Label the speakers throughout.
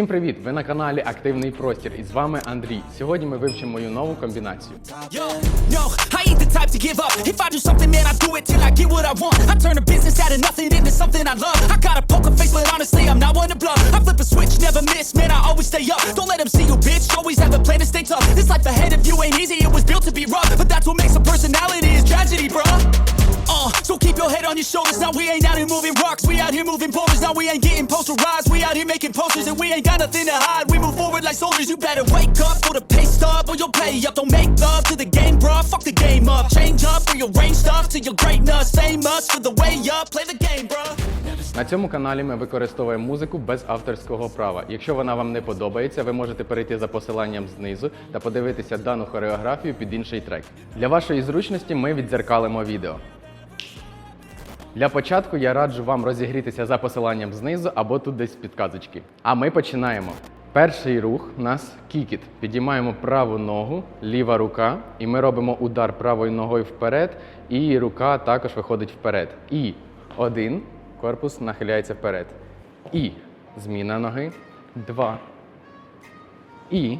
Speaker 1: Всім привіт! Ви на каналі Активний Простір і з вами Андрій. Сьогодні ми вивчимо мою нову комбінацію.
Speaker 2: Personality is tragedy, bruh. Uh, so keep your head on your shoulders. Now we ain't out here moving rocks, we out here moving boulders. Now we ain't getting posterized, we out here making posters, and we ain't got nothing to hide. We move forward like soldiers. You better wake up for the pay stub, or you'll pay up. Don't make love to the game, bruh. Fuck the game up. Change up, rearrange stuff to your greatness. Same us for the way up. Play the game, bruh.
Speaker 1: На цьому каналі ми використовуємо музику без авторського права. Якщо вона вам не подобається, ви можете перейти за посиланням знизу та подивитися дану хореографію під інший трек. Для вашої зручності ми відзеркалимо відео. Для початку я раджу вам розігрітися за посиланням знизу або тут десь підказочки. А ми починаємо. Перший рух у нас кікіт. Підіймаємо праву ногу, ліва рука, і ми робимо удар правою ногою вперед, і рука також виходить вперед. І один, корпус нахиляється вперед. І зміна ноги. Два. І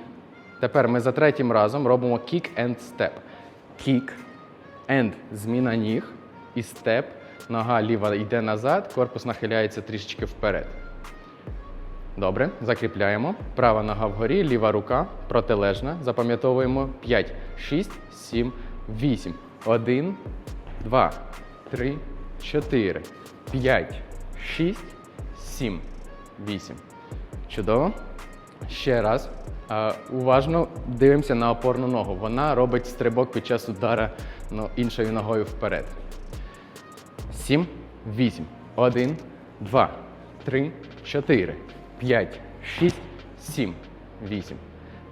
Speaker 1: тепер ми за третім разом робимо kick and step. Kick and зміна ніг і степ. Нога ліва йде назад, корпус нахиляється трішечки вперед. Добре, закріпляємо. Права нога вгорі, ліва рука протилежна. Запам'ятовуємо 5, 6, 7, 8. 1, 2, 3, 4, 5, 6, 7, 8. Чудово. Ще раз. Уважно дивимося на опорну ногу. Вона робить стрибок під час удара ну, іншою ногою вперед. 7, 8, 1, 2, 3, 4, 5, 6, 7, 8.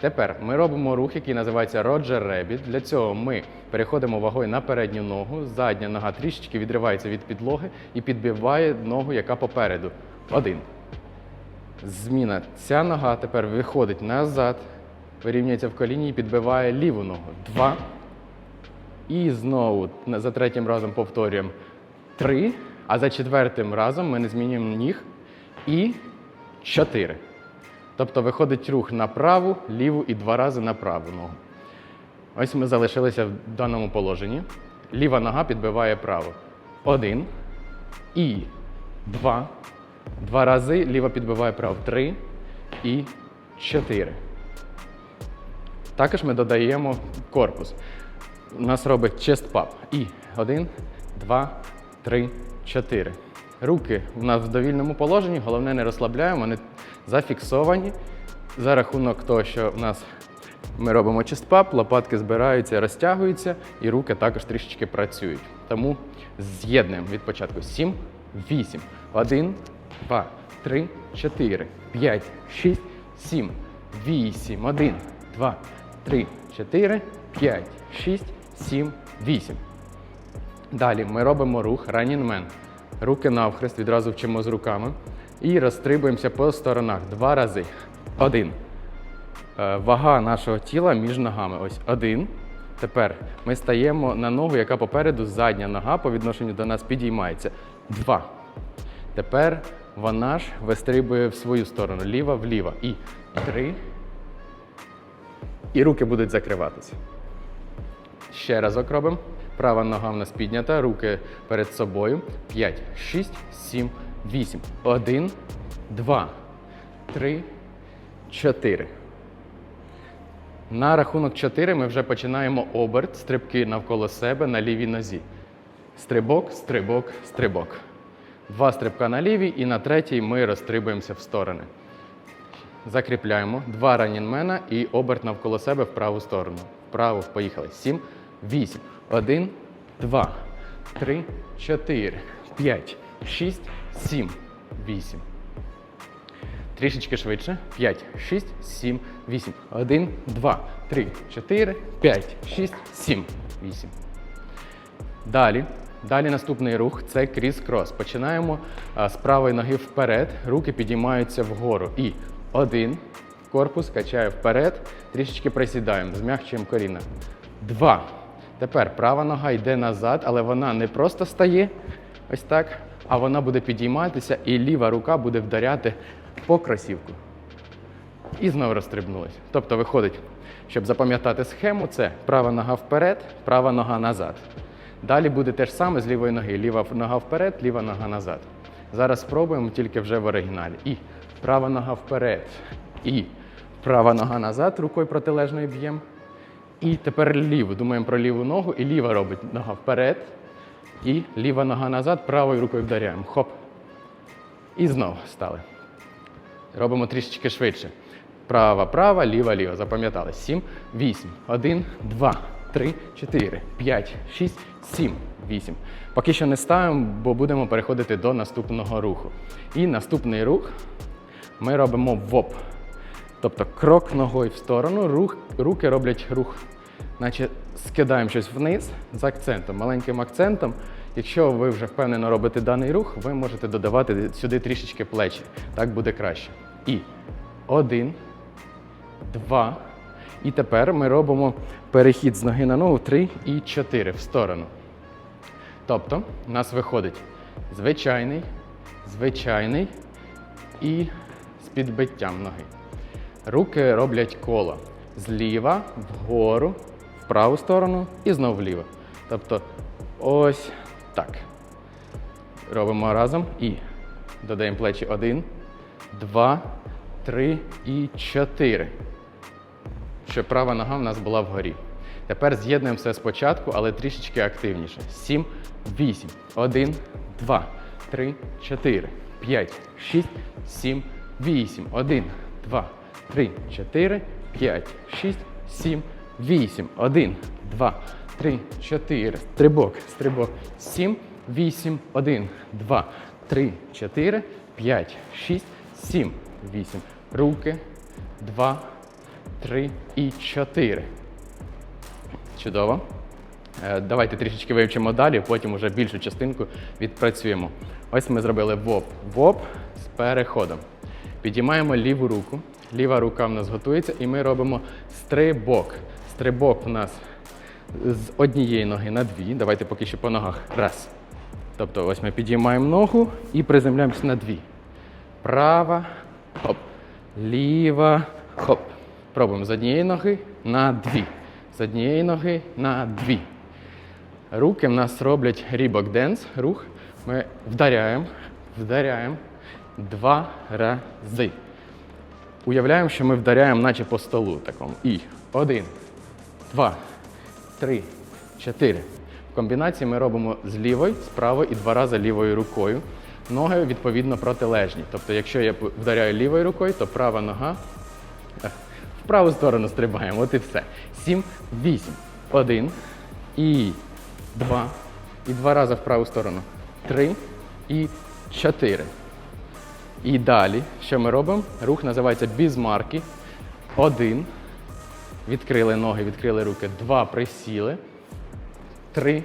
Speaker 1: Тепер ми робимо рух, який називається Roger Rabbit. Для цього ми переходимо вагою на передню ногу, задня нога трішечки відривається від підлоги і підбиває ногу, яка попереду. Один. Зміна. Ця нога тепер виходить назад, вирівнюється в коліні і підбиває ліву ногу. Два. І знову за третім разом повторюємо три. А за четвертим разом ми не змінюємо ніг. І чотири. Тобто виходить рух на праву, ліву і два рази на праву ногу. Ось ми залишилися в даному положенні. Ліва нога підбиває праву. Один. І два. Два рази ліва підбиває праву. Три і чотири. Також ми додаємо корпус. У нас робить chest pump. І один, два, три, чотири. Руки у нас в довільному положенні, головне не розслабляємо, вони зафіксовані. За рахунок того, що в нас ми робимо чистпап, лопатки збираються, розтягуються, і руки також трішечки працюють. Тому з'єднуємо від початку 7, 8, 1, 2, 3, 4, 5, 6, 7, 8, 1, 2, 3, 4, 5, 6, 7, 8. Далі ми робимо рух Running Man. Руки навхрест, відразу вчимо з руками. І розстрибуємося по сторонах два рази. Один. Е, Вага нашого тіла між ногами. Ось один. Тепер ми стаємо на ногу, яка попереду задня нога по відношенню до нас підіймається. Два. Тепер вона ж вистрибує в свою сторону, ліва вліво. І три. І руки будуть закриватися. Ще разок робимо. Права нога в нас піднята, руки перед собою. 5, 6, 7, 8. 1, 2, 3, 4. На рахунок 4 ми вже починаємо оберт, стрибки навколо себе на лівій нозі. Стрибок, стрибок, стрибок. Два стрибка на лівій і на третій ми розстрибуємося в сторони. Закріпляємо. Два ранінмена і оберт навколо себе в праву сторону. Вправо, поїхали. Сім, вісім. Один, два, три, чотири, п'ять, шість, сім, вісім. Трішечки швидше. 5, 6, 7, 8. 1, 2, 3, 4, 5, 6, 7, 8. Далі. Далі наступний рух це кріс-крос. Починаємо з правої ноги вперед, руки підіймаються вгору. І один. Корпус качає вперед, трішечки присідаємо, змягчуємо коліна. Два. Тепер права нога йде назад, але вона не просто стає ось так, а вона буде підійматися, і ліва рука буде вдаряти по кросівку. І знову розстрибнулись. Тобто виходить, щоб запам'ятати схему, це права нога вперед, права нога назад. Далі буде те ж саме з лівої ноги. Ліва нога вперед, ліва нога назад. Зараз спробуємо тільки вже в оригіналі. І права нога вперед. І права нога назад, рукою протилежною б'ємо. І тепер ліву. Думаємо про ліву ногу, і ліва робить нога вперед. І ліва нога назад, правою рукою вдаряємо. Хоп. І знову стали. Робимо трішечки швидше. Права, права, ліва, ліва. Запам'ятали. 7, 8, 1, 2, 3, 4, 5, 6, 7, 8. Поки що не ставимо, бо будемо переходити до наступного руху. І наступний рух ми робимо воп. Тобто крок ногою в сторону, рух, руки роблять рух, наче скидаємо щось вниз з акцентом, маленьким акцентом. Якщо ви вже впевнено робите даний рух, ви можете додавати сюди трішечки плечі. Так буде краще. І один, два. І тепер ми робимо перехід з ноги на ногу три і чотири в сторону. Тобто, у нас виходить звичайний, звичайний і з підбиттям ноги. Руки роблять коло зліва, вгору, в праву сторону і знову вліво. Тобто ось так. Робимо разом і додаємо плечі один, два, три і чотири. Щоб права нога в нас була вгорі. Тепер з'єднуємо все спочатку, але трішечки активніше. Сім, вісім, один, два, три, чотири, п'ять, шість, сім, вісім, один, два, три, чотири, п'ять, шість, сім, вісім, один, два, три, чотири. Стрибок, стрибок. Сім, вісім, один, два, три, чотири, п'ять, шість, сім, вісім. Руки, два, три і чотири. Чудово. Е, Давайте трішечки вивчимо далі, потім вже більшу частинку відпрацюємо. Ось ми зробили воп. Воп з переходом. Підіймаємо ліву руку. Ліва рука в нас готується, і ми робимо стрибок. Стрибок у нас з однієї ноги на дві. Давайте поки що по ногах. Раз. Тобто ось ми підіймаємо ногу і приземляємося на дві. Права, хоп. Ліва, хоп. Пробуємо з однієї ноги на дві. З однієї ноги на дві. Руки в нас роблять рібок денс, рух. Ми вдаряємо, вдаряємо два рази. Уявляємо, що ми вдаряємо, наче по столу такому. І один, два, три, чотири. В комбінації ми робимо з лівої, з правої і два рази лівою рукою. Ноги відповідно протилежні. Тобто, якщо я вдаряю лівою рукою, то права нога е, в праву сторону стрибаємо. От і все. Сім, вісім. Один і два. І два рази в праву сторону. Три і чотири. І далі, що ми робимо? Рух називається бізмарки. Один. Відкрили ноги, відкрили руки. Два присіли. Три,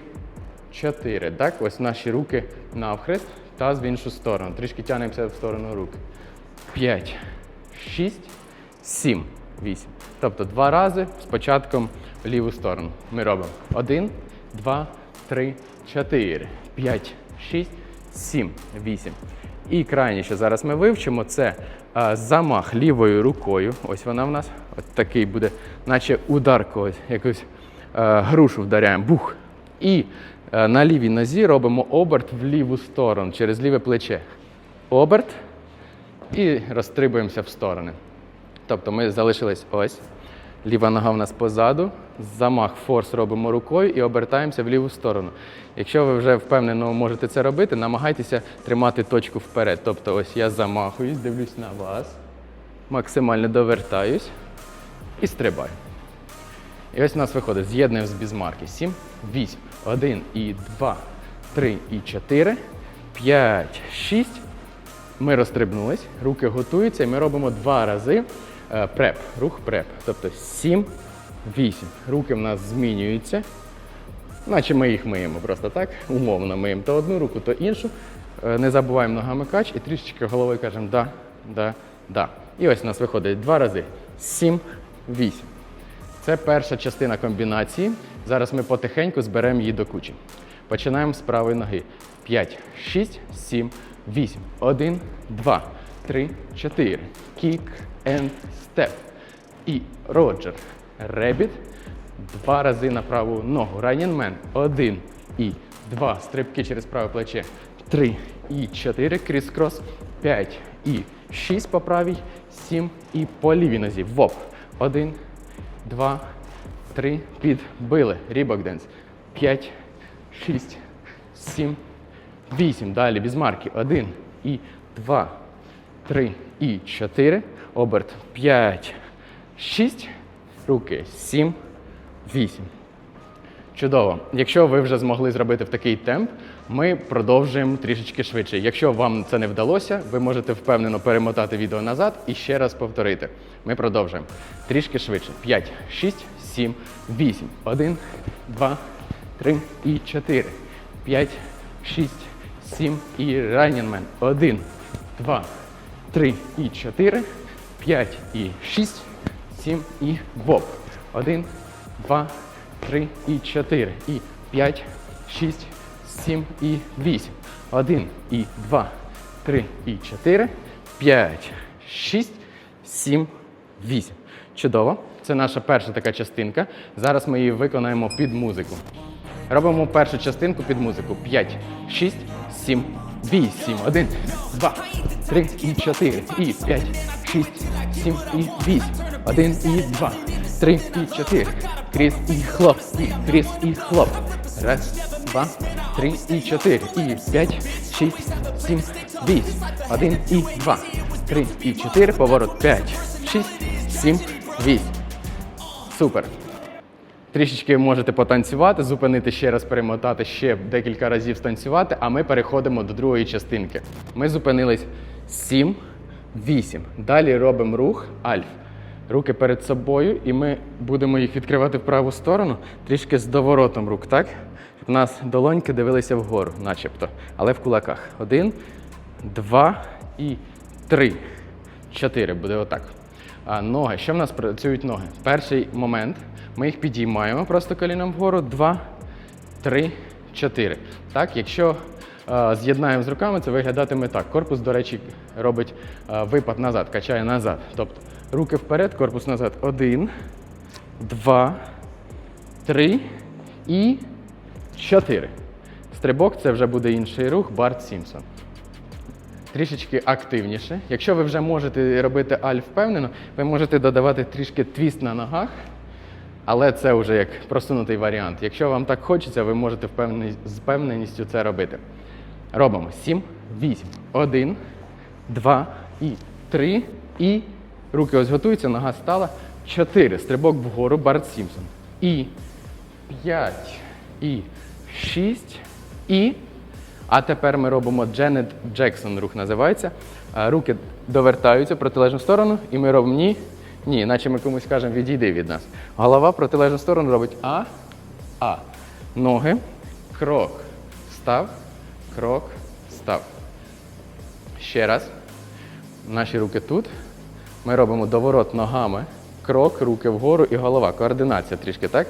Speaker 1: чотири. Так, ось наші руки навхрест, таз в іншу сторону. Трішки тягнемося в сторону рук. П'ять, шість, сім, вісім. Тобто два рази з початком в ліву сторону. Ми робимо один, два, три, чотири, п'ять, шість, сім, вісім. І крайнє, що зараз ми вивчимо, це замах лівою рукою. Ось вона в нас. От такий буде, наче удар когось, якусь е, грушу вдаряємо. Бух. І е, на лівій нозі робимо оберт в ліву сторону через ліве плече. Оберт і розстрибуємося в сторони. Тобто ми залишились ось. Ліва нога в нас позаду, замах форс робимо рукою і обертаємося в ліву сторону. Якщо ви вже впевнено можете це робити, намагайтеся тримати точку вперед. Тобто, ось я замахуюсь, дивлюсь на вас, максимально довертаюсь і стрибаю. І ось у нас виходить, з'єднуємо з бізмарки. 7, 8, 1 і 2, 3 і 4, 5, 6. Ми розстрибнулись, руки готуються, і ми робимо два рази преп, рух преп. Тобто 7, 8. Руки в нас змінюються. Наче ми їх миємо просто так, умовно миємо то одну руку, то іншу. Е, Не забуваємо ногами кач і трішечки головою кажемо да, да, да. І ось у нас виходить два рази. 7, 8. Це перша частина комбінації. Зараз ми потихеньку зберемо її до кучі. Починаємо з правої ноги. 5, 6, 7, 8. 1, 2, 3, 4. Кік, and step. І Роджер. Ребіт. Два рази на праву ногу. Райнінмен. Один і два. Стрибки через праве плече. Три і чотири. Кріс-крос. П'ять і шість по правій. Сім і по лівій нозі. Воп. Один, два, три. Підбили. Рібок денс. П'ять, шість, сім, вісім. Далі без марки. Один і два, три і чотири. Оберт. П'ять, шість. Руки. Сім, вісім. Чудово. Якщо ви вже змогли зробити в такий темп, ми продовжуємо трішечки швидше. Якщо вам це не вдалося, ви можете впевнено перемотати відео назад і ще раз повторити. Ми продовжуємо. Трішки швидше. 5, 6, 7, 8. 1, 2, 3 і 4. 5, 6, 7 і ранінмен. 1, 2, 3 і 4. 5 і 6, 7 і воп. 1, 2, 3 і 4. І 5, 6, 7 і 8. 1 і 2, 3 і 4. 5, 6, 7, 8. Чудово. Це наша перша така частинка. Зараз ми її виконаємо під музику. Робимо першу частинку під музику. 5, 6, 7, 8. 1, 2, 3 і 4. І 5, 6, 7 і 8. 1 і 2, 3 і 4. Кріс і хлоп. І кріс і хлоп. Раз, два, три і 4. І 5, 6, 7, 8. 1 і 2, 3 і 4. Поворот 5, 6, 7, 8. Супер. Трішечки можете потанцювати, зупинити ще раз, перемотати, ще декілька разів станцювати, а ми переходимо до другої частинки. Ми зупинились 7, 8. Далі робимо рух альф. Руки перед собою, і ми будемо їх відкривати в праву сторону, трішки з доворотом рук, так? Щоб у нас долоньки дивилися вгору, начебто, але в кулаках. Один, два і три. Чотири. Буде отак. Ноги. Що в нас працюють ноги? Перший момент. Ми їх підіймаємо просто коліном вгору. Два, три, чотири. Так, якщо е, з'єднаємо з руками, це виглядатиме так. Корпус, до речі, робить е, випад назад, качає назад. Тобто руки вперед, корпус назад. Один, два, три і чотири. Стрибок це вже буде інший рух, Барт Сімпсон трішечки активніше. Якщо ви вже можете робити альф впевнено, ви можете додавати трішки твіст на ногах, але це вже як просунутий варіант. Якщо вам так хочеться, ви можете з впевненістю це робити. Робимо 7, 8, 1, 2 і 3. І руки ось готуються, нога стала. 4. Стрибок вгору, Барт Сімпсон. І 5, і 6, і а тепер ми робимо Дженет Джексон рух називається. Руки довертаються в протилежну сторону, і ми робимо ні. Ні, наче ми комусь кажемо, відійди від нас. Голова в протилежну сторону робить А, А. Ноги, крок, став, крок, став. Ще раз. Наші руки тут. Ми робимо доворот ногами, крок, руки вгору і голова. Координація трішки, так?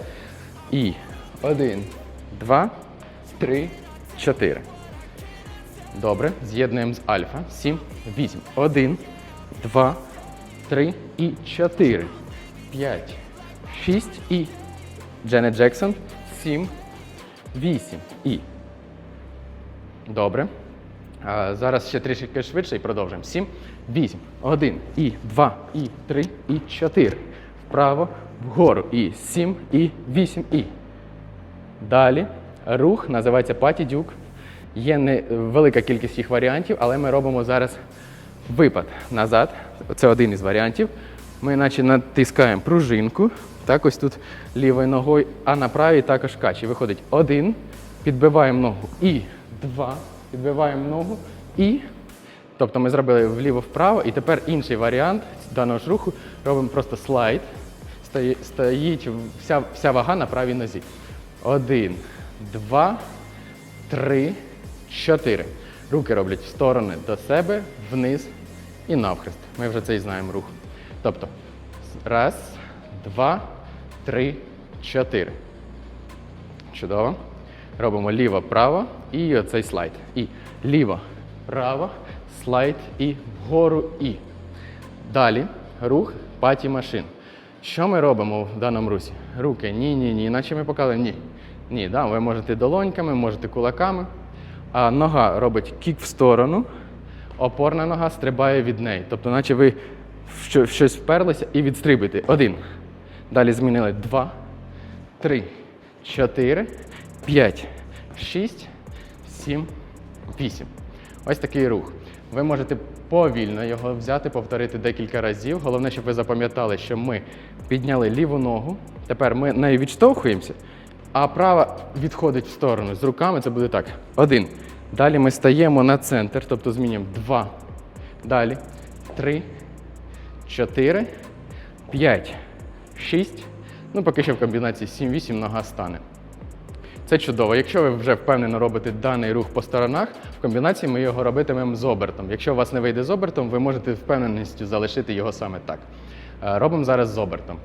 Speaker 1: І один, два, три, чотири. Добре, з'єднуємо з альфа. 7, 8. 1, 2, 3 і 4. 5, 6 і Дженет Джексон. 7, 8 і. Добре. А, зараз ще трішки швидше і продовжуємо. 7, 8, 1 і 2, і 3, і 4. Вправо, вгору. І 7, і 8, і. Далі рух називається патідюк. Є невелика кількість їх варіантів, але ми робимо зараз випад назад. Це один із варіантів. Ми наче натискаємо пружинку, так ось тут лівою ногою, а на правій також кач. Виходить один, підбиваємо ногу і два, підбиваємо ногу і. Тобто ми зробили вліво-вправо, і тепер інший варіант даного ж руху робимо просто слайд. Стоїть вся, вся вага на правій нозі. Один, два, три, чотири. Руки роблять в сторони до себе, вниз і навхрест. Ми вже цей знаємо рух. Тобто, раз, два, три, чотири. Чудово. Робимо ліво-право і оцей слайд. І ліво, право, слайд і вгору і. Далі рух паті машин. Що ми робимо в даному русі? Руки ні, ні, наче ми показали ні. Ні, да, ви можете долоньками, можете кулаками. А нога робить кік в сторону, опорна нога стрибає від неї. Тобто, наче ви в щось вперлися і відстрибуєте. Один. Далі змінили два, три, чотири, п'ять, шість, сім, вісім. Ось такий рух. Ви можете повільно його взяти, повторити декілька разів. Головне, щоб ви запам'ятали, що ми підняли ліву ногу. Тепер ми нею відштовхуємося, а права відходить в сторону. З руками це буде так. Один. Далі ми стаємо на центр, тобто змінюємо два. Далі. Три, чотири, п'ять, шість. Ну, поки що в комбінації 7-8 нога стане. Це чудово. Якщо ви вже впевнено робите даний рух по сторонах, в комбінації ми його робитимемо з обертом. Якщо у вас не вийде з обертом, ви можете впевненістю залишити його саме так. Е, Робимо зараз з обертом.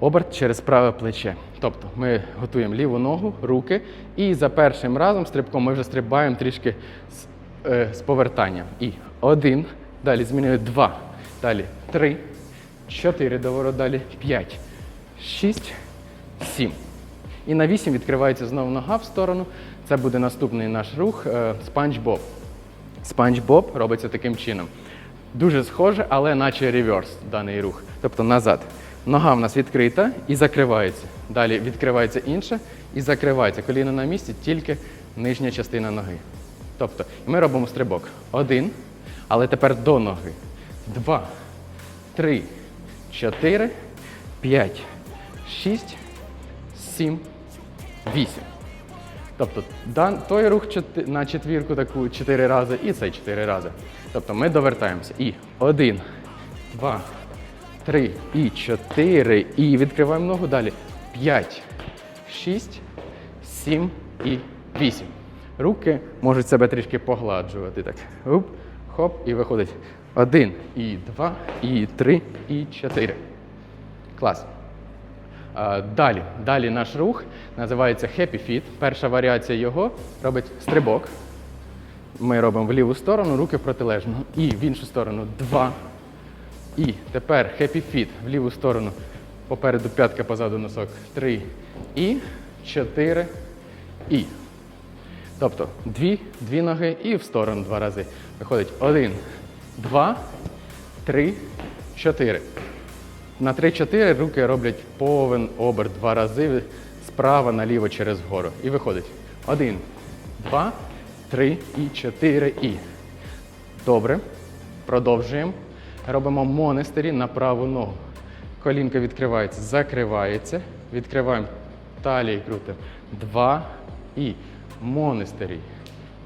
Speaker 1: Оберт через праве плече. Тобто ми готуємо ліву ногу, руки, і за першим разом стрибком ми вже стрибаємо трішки з, е, з повертанням. І один, далі змінюю два, далі три, чотири доворот, далі п'ять, шість, сім. І на 8 відкривається знову нога в сторону. Це буде наступний наш рух е, спанч боб. Спанч боб робиться таким чином. Дуже схоже, але наче реверс даний рух. Тобто назад. Нога в нас відкрита і закривається. Далі відкривається інша і закривається. Коліно на місці, тільки нижня частина ноги. Тобто ми робимо стрибок. Один, але тепер до ноги. Два, три, чотири, п'ять, шість, сім, вісім. Тобто той рух на четвірку таку чотири рази і цей чотири рази. Тобто ми довертаємося. І один, два, три, і чотири. І відкриваємо ногу далі. П'ять, шість, сім і вісім. Руки можуть себе трішки погладжувати. Так. Уп, хоп, і виходить. Один, і два, і три, і чотири. Клас. Далі, далі наш рух називається Happy Feet. Перша варіація його робить стрибок. Ми робимо в ліву сторону, руки в протилежну. І в іншу сторону два. І тепер Happy Feet в ліву сторону. Попереду п'ятка, позаду носок. Три. І чотири. І. Тобто дві, дві ноги і в сторону два рази. Виходить один, два, три, чотири. На 3-4 руки роблять повен оберт два рази справа наліво через вгору. І виходить. Один, два, три і чотири і. Добре. Продовжуємо. Робимо монестирі на праву ногу. Колінка відкривається, закривається. Відкриваємо талії крутимо. Два і. Монестирі.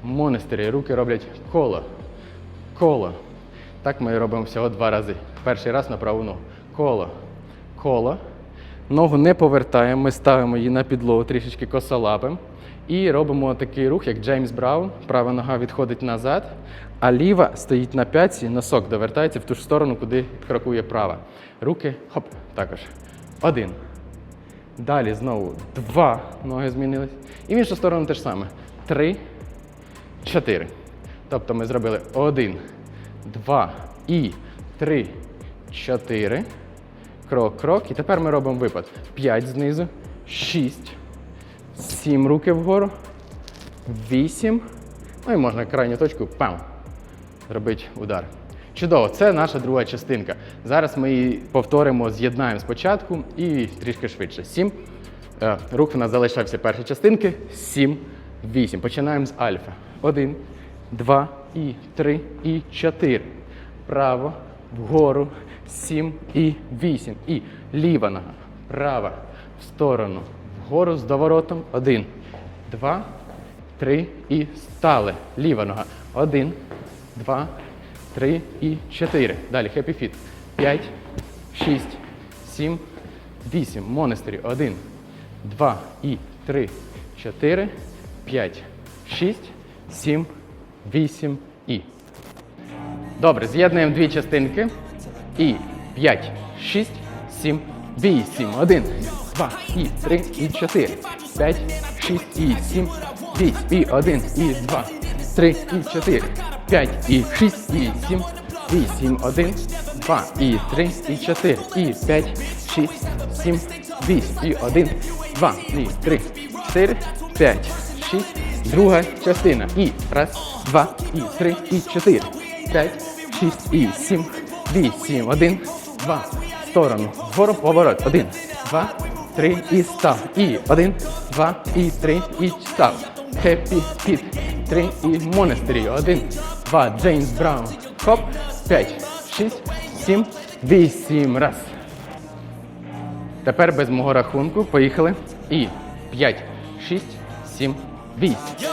Speaker 1: Монестирі. Руки роблять коло. Коло. Так ми робимо всього два рази. Перший раз на праву ногу. Коло. Коло. Ногу не повертаємо, ми ставимо її на підлогу трішечки косолапим. І робимо такий рух, як Джеймс Браун. Права нога відходить назад, а ліва стоїть на п'ятці, носок довертається в ту ж сторону, куди крокує права. Руки, хоп, також. Один. Далі знову два ноги змінились. І в іншу сторону те ж саме. Три, чотири. Тобто ми зробили один, два і три, чотири. Крок, крок. І тепер ми робимо випад. П'ять знизу, шість, сім руки вгору, вісім. Ну і можна крайню точку пам. Зробити удар. Чудово, це наша друга частинка. Зараз ми її повторимо, з'єднаємо спочатку і трішки швидше. Сім. Е, Рух в нас залишався першої частинки. Сім, вісім. Починаємо з альфа. Один, два, і три, і чотири. Право, вгору, сім і вісім. І ліва нога. Права в сторону. Вгору з доворотом. Один, два, три і стали. Ліва нога. Один, два, три і чотири. Далі Happy Feet. П'ять, шість, сім, вісім. Монестирі. Один, два і три, чотири, п'ять, шість, сім, вісім і. Добре, з'єднуємо дві частинки. І 5, 6, 7, 8. 1, 2, і 3, і 4. 5, 6, і 7, 8. І 1, і 2, 3, і 4. 5, і 6, і 7, 8. 1, два, і три, і чотири, і п'ять, шість, сім, вісім, і один, два, і три, чотири, п'ять, шість, друга частина. І раз, два, і три, і чотири, п'ять, шість, і сім, вісім, один, два, сторону, вгору, поворот, один, два, три, і став, і один, два, і три, і став. Хеппі піт. три і Монастирі, один, два, Джеймс Браун, хоп, п'ять, шість, сім, вісім, раз. Тепер без мого рахунку поїхали. І 5, 6, 7, 8.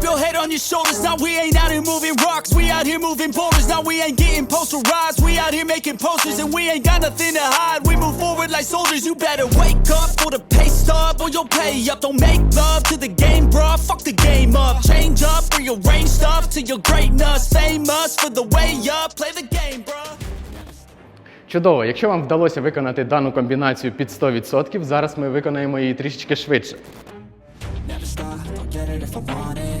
Speaker 2: on your shoulders. Now we ain't out here moving rocks. We out here moving boulders. Now we ain't getting posterized. We out here making posters and we ain't got nothing to hide. We move forward like soldiers. You better wake up for the pay stub or you'll pay up. Don't make love to the game, bruh. Fuck the game up. Change up, rearrange stuff to your greatness. Famous for the way up. Play the game, bruh.
Speaker 1: Чудово, якщо вам вдалося виконати дану комбінацію під 100%, зараз ми виконаємо її трішечки швидше.
Speaker 3: Never stop, I'll get it if I want it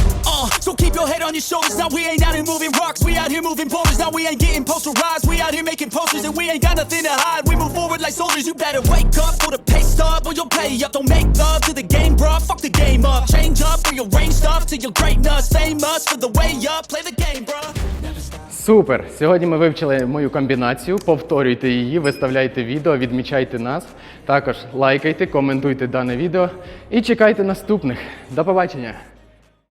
Speaker 2: Uh, your head on your shoulders. Now we ain't out here moving rocks. We out here moving boulders. Now we ain't getting posterized. We out here making posters and we ain't got nothing to hide. We move forward like soldiers. You better wake up for the pay stub or you'll pay up. Don't make love to the game, bruh. Fuck the game up. Change up, rearrange stuff to your greatness. Famous for the way up. Play the game, bruh.
Speaker 1: Супер! Сьогодні ми вивчили мою комбінацію. Повторюйте її, виставляйте відео, відмічайте нас. Також лайкайте, коментуйте дане відео і чекайте наступних. До побачення!